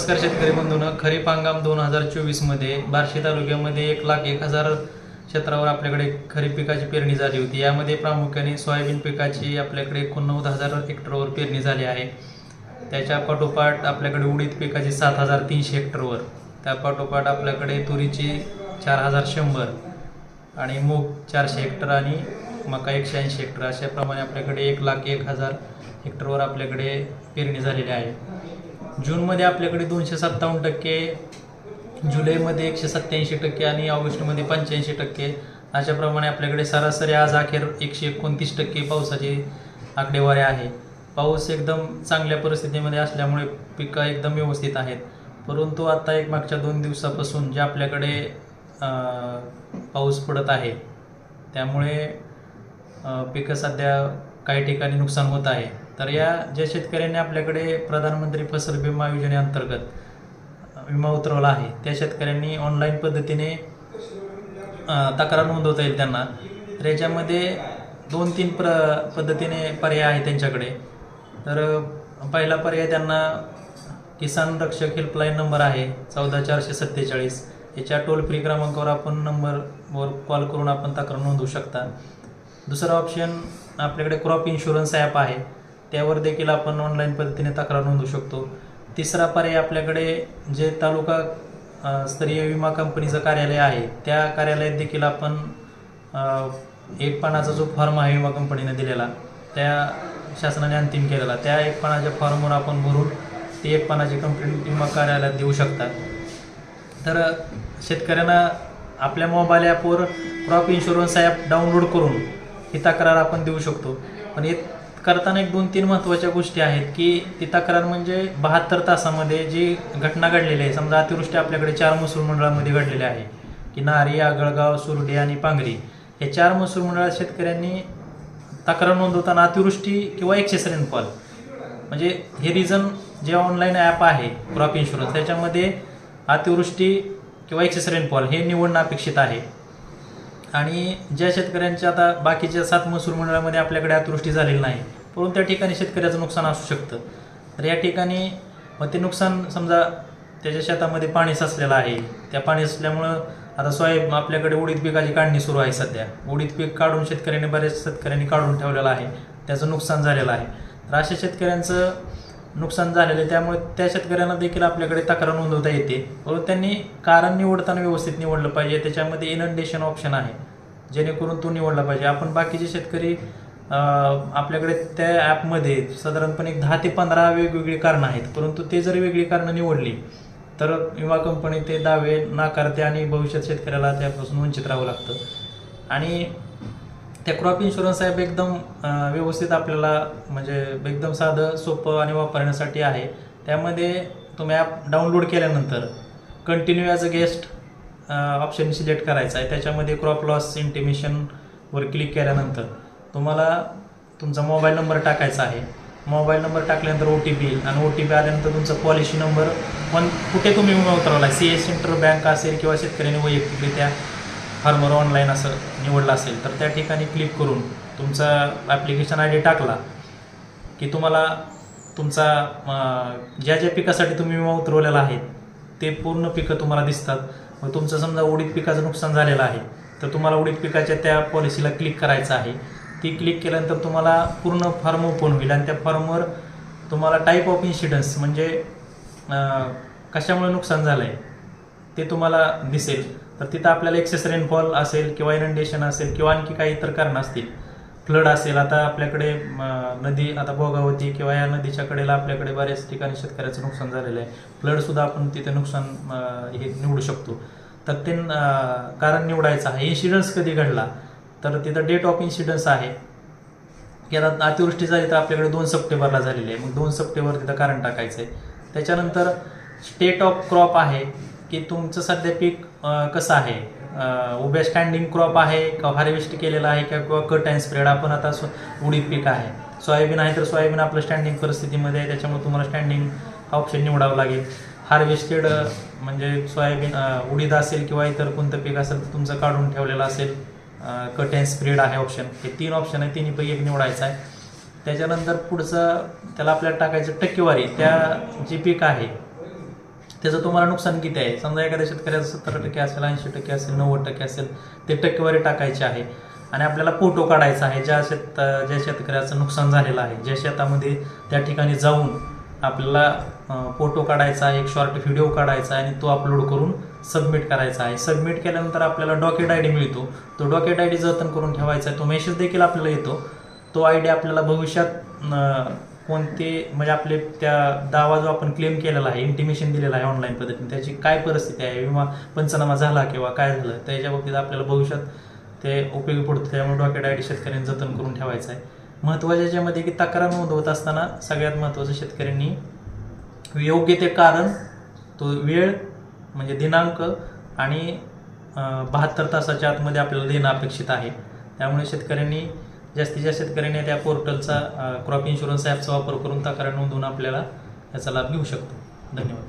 नमस्कार शेतकरी बंधून. खरीप हंगाम दोन हजार चोवीसमध्ये बार्शी तालुक्यामध्ये एक लाख एक हजार क्षेत्रावर आपल्याकडे खरीप पिकाची पेरणी झाली होती. यामध्ये प्रामुख्याने सोयाबीन पिकाची आपल्याकडे एकोणनव्वद हजार हेक्टरवर पेरणी झाली आहे. त्याच्या पाठोपाठ आपल्याकडे उडीद पिकाची सात हजार तीनशे हेक्टरवर. त्या पाठोपाठ आपल्याकडे तुरीची चार हजार शंभर आणि मूग चारशे हेक्टर आणि मका एकशे ऐंशी हेक्टर अशाप्रमाणे आपल्याकडे एक लाख एक हजार हेक्टरवर आपल्याकडे पेरणी झालेली आहे. जूनमध्ये आपल्याकडे दोनशे सत्तावन्न टक्के जुलैमध्ये एकशे सत्त्याऐंशी टक्के आणि ऑगस्टमध्ये पंच्याऐंशी टक्के. अशाप्रमाणे आपल्याकडे सरासरी आज अखेर एकशे एकोणतीस टक्के पावसाची आकडेवारी आहे. पाऊस एकदम चांगल्या परिस्थितीमध्ये असल्यामुळे पिकं एकदम व्यवस्थित आहेत. परंतु आता एक मागच्या दोन दिवसापासून जे आपल्याकडे पाऊस पडत आहे त्यामुळे पिकं सध्या काही ठिकाणी नुकसान होत आहे. तर या ज्या शेतकऱ्यांनी आपल्याकडे प्रधानमंत्री फसल विमा योजनेअंतर्गत विमा उतरवला आहे त्या शेतकऱ्यांनी ऑनलाईन पद्धतीने तक्रार नोंदवता येईल त्यांना. तर याच्यामध्ये दोन तीन प्र पद्धतीने पर्याय आहे त्यांच्याकडे. तर पहिला पर्याय त्यांना किसान रक्षक हेल्पलाईन नंबर आहे चौदा चारशे सत्तेचाळीस. याच्या टोल फ्री क्रमांकावर आपण नंबरवर कॉल करून आपण तक्रार नोंदवू शकता. दुसरा ऑप्शन आपल्याकडे क्रॉप इन्शुरन्स ॲप आहे. त्यावर देखील आपण ऑनलाईन पद्धतीने तक्रार नोंदवू शकतो. तिसरा पर्याय आपल्याकडे जे तालुका स्तरीय विमा कंपनीचं कार्यालय आहे त्या कार्यालयात देखील आपण एक पानाचा जो फॉर्म आहे विमा कंपनीने दिलेला त्या शासनाने अंतिम केलेला त्या एक पानाच्या फॉर्मवर आपण भरून ते एक पानाची कंप्लेंट विमा कार्यालयात देऊ शकता. तर शेतकऱ्यांना आपल्या मोबाईल ॲपवर क्रॉप इन्शुरन्स ॲप डाउनलोड करून ही तक्रार आपण देऊ शकतो. पण हे करताना एक दोन तीन महत्त्वाच्या गोष्टी आहेत की ती तक्रार म्हणजे बहात्तर तासामध्ये जी घटना घडलेली आहे समजा अतिवृष्टी आपल्याकडे चार महसूल मंडळामध्ये घडलेली आहे की नारी आगळगाव सुरडे आणि पांगरी हे चार महसूल मंडळात शेतकऱ्यांनी तक्रार नोंदवताना अतिवृष्टी किंवा एक्सेस रेनफॉल म्हणजे हे रिझन जे ऑनलाईन ॲप आहे क्रॉप इन्शुरन्स त्याच्यामध्ये अतिवृष्टी किंवा एक्सेस रेनफॉल हे निवडणं अपेक्षित आहे. आणि ज्या शेतकऱ्यांच्या आता बाकीच्या सात महसूल मंडळामध्ये आपल्याकडे अतिवृष्टी झालेली नाही परंतु त्या ठिकाणी शेतकऱ्याचं नुकसान असू शकतं. तर या ठिकाणी मग ते नुकसान समजा त्याच्या शेतामध्ये पाणी साचलेलं आहे त्या पाणी असल्यामुळं आता सोयाबीन आपल्याकडे उडीद पिकाची काढणी सुरू आहे सध्या. उडीद पीक काढून शेतकऱ्यांनी बऱ्याच शेतकऱ्यांनी काढून ठेवलेलं आहे. त्याचं नुकसान झालेलं आहे. तर अशा शेतकऱ्यांचं नुकसान झालेलं आहे. त्यामुळे त्या शेतकऱ्यांना देखील आपल्याकडे तक्रार नोंदवता येते. परंतु त्यांनी कारण निवडताना व्यवस्थित निवडलं पाहिजे. त्याच्यामध्ये इनंडेशन ऑप्शन आहे. जेणेकरून तो निवडला पाहिजे. आपण बाकीचे शेतकरी आपल्याकडे त्या ॲपमध्ये साधारणपणे एक दहा ते पंधरा वेगवेगळी कारणं आहेत. परंतु ते जर वेगळी कारणं निवडली तर विमा कंपनी ते दावे नाकारते आणि भविष्यात शेतकऱ्याला त्यापासून वंचित राहावं लागतं. आणि त्या क्रॉप इन्शुरन्स ॲप एकदम व्यवस्थित आपल्याला म्हणजे एकदम साधं सोपं आणि वापरण्यासाठी आहे. त्यामध्ये तुम्ही ॲप डाउनलोड केल्यानंतर continue as a guest option select करायचा आहे. त्याच्यामध्ये क्रॉप लॉस इंटिमेशनवर क्लिक केल्यानंतर तुम्हाला तुमचा मोबाईल नंबर टाकायचा आहे. मोबाईल नंबर टाकल्यानंतर ओ टी पी येईल आणि ओ टी पी आल्यानंतर तुमचा पॉलिसी नंबर पण कुठे तुम्ही विमा उतरवला सी एस सेंटर बँक असेल किंवा शेतकऱ्यांनी वैयक्तिकरित्या फार्मर ऑनलाईन असं निवडलं असेल तर त्या ठिकाणी क्लिक करून तुमचा ॲप्लिकेशन आय डी टाकला की तुम्हाला तुमचा ज्या ज्या पिकासाठी तुम्ही विमा उतरवलेला आहे ते पूर्ण पिकं तुम्हाला दिसतात. मग तुमचं समजा उडीद पिकाचं नुकसान झालेलं आहे तर तुम्हाला उडीद पिकाच्या त्या पॉलिसीला क्लिक करायचं आहे. ती क्लिक केल्यानंतर तुम्हाला पूर्ण फॉर्म ओपन होईल आणि त्या फॉर्मवर तुम्हाला टाईप ऑफ इन्सिडन्स म्हणजे कशामुळे नुकसान झालं आहे ते तुम्हाला दिसेल. तर तिथं आपल्याला एक्सेस रेनफॉल असेल किंवा इनंडेशन असेल किंवा आणखी काही इतर कारणं असतील. फ्लड असेल आता आपल्याकडे नदी आता भोगावती किंवा या नदीच्या कडेला आपल्याकडे बऱ्याच ठिकाणी शेतकऱ्याचं नुकसान झालेलं आहे. फ्लडसुद्धा आपण तिथे नुकसान हे निवडू शकतो. तर ते कारण निवडायचं आहे. इन्सिडन्स कधी घडला? तर तिथं डेट ऑफ इन्सिडन्स आहे. की आता अतिवृष्टी झाली तर आपल्याकडे दोन सप्टेंबरला झालेली आहे. मग दोन सप्टेंबर तिथं कारण टाकायचं आहे त्याच्यानंतर स्टेट ऑफ क्रॉप आहे की तुमचं सध्या पीक कसं आहे? उभ्या स्टँडिंग क्रॉप आहे का हार्वेस्ट केलेला आहे का किंवा कट अँड स्प्रेड आपण आता सो उडीद पीक आहे. सोयाबीन आहे तर सोयाबीन आपलं स्टँडिंग परिस्थितीमध्ये आहे. त्याच्यामुळे तुम्हाला स्टँडिंग ऑप्शन निवडावं लागेल. हार्वेस्टेड म्हणजे सोयाबीन उडीद असेल किंवा इतर कोणतं पीक असेल तर तुमचं काढून ठेवलेलं असेल. कट अँड स्प्रेड आहे ऑप्शन हे तीन ऑप्शन आहे. तिन्हीपैकी एक निवडायचं आहे. त्याच्यानंतर पुढचं त्याला आपल्याला टाकायचं टक्केवारी. त्या जे पीक आहे त्याचं तुम्हाला नुकसान किती आहे? समजा एखाद्या शेतकऱ्याचं सत्तर टक्के असेल ऐंशी टक्के असेल नव्वद टक्के असेल ते टक्केवारी टाकायची आहे. आणि आपल्याला फोटो काढायचा आहे ज्या शेत ज्या शेतकऱ्याचं नुकसान झालेलं आहे ज्या शेतामध्ये त्या ठिकाणी जाऊन आपल्याला फोटो काढायचा आहे एक शॉर्ट व्हिडिओ काढायचा आहे आणि तो अपलोड करून सबमिट करायचा आहे. सबमिट केल्यानंतर आपल्याला डॉकेट आय डी मिळतो. तो डॉकेट आय डी जतन करून ठेवायचा आहे. तो मेसेज देखील आपल्याला येतो. तो आय डी आपल्याला भविष्यात कोणते म्हणजे आपले त्या दावा जो आपण क्लेम केलेला आहे इंटिमेशन दिलेला आहे ऑनलाईन पद्धतीने त्याची काय परिस्थिती आहे? विमा पंचनामा झाला किंवा काय झालं? त्याच्या बाबतीत आपल्याला भविष्यात ते उपयोगी पडतो. त्यामुळे डॉक्युमेंट आय डी शेतकऱ्यांनी जतन करून ठेवायचं आहे. महत्त्वाच्या याच्यामध्ये की तक्रार नोंदवत असताना सगळ्यात महत्त्वाचं शेतकऱ्यांनी योग्य ते कारण तो वेळ म्हणजे दिनांक आणि बहात्तर तासाच्या आतमध्ये आपल्याला देणं अपेक्षित आहे. त्यामुळे शेतकऱ्यांनी जास्तीत जास्त शेतकऱ्यांनी त्या पोर्टलचा क्रॉप इन्शुरन्स ॲपचा वापर करून तक्रार नोंदवून आपल्याला याचा लाभ घेऊ शकतो. धन्यवाद.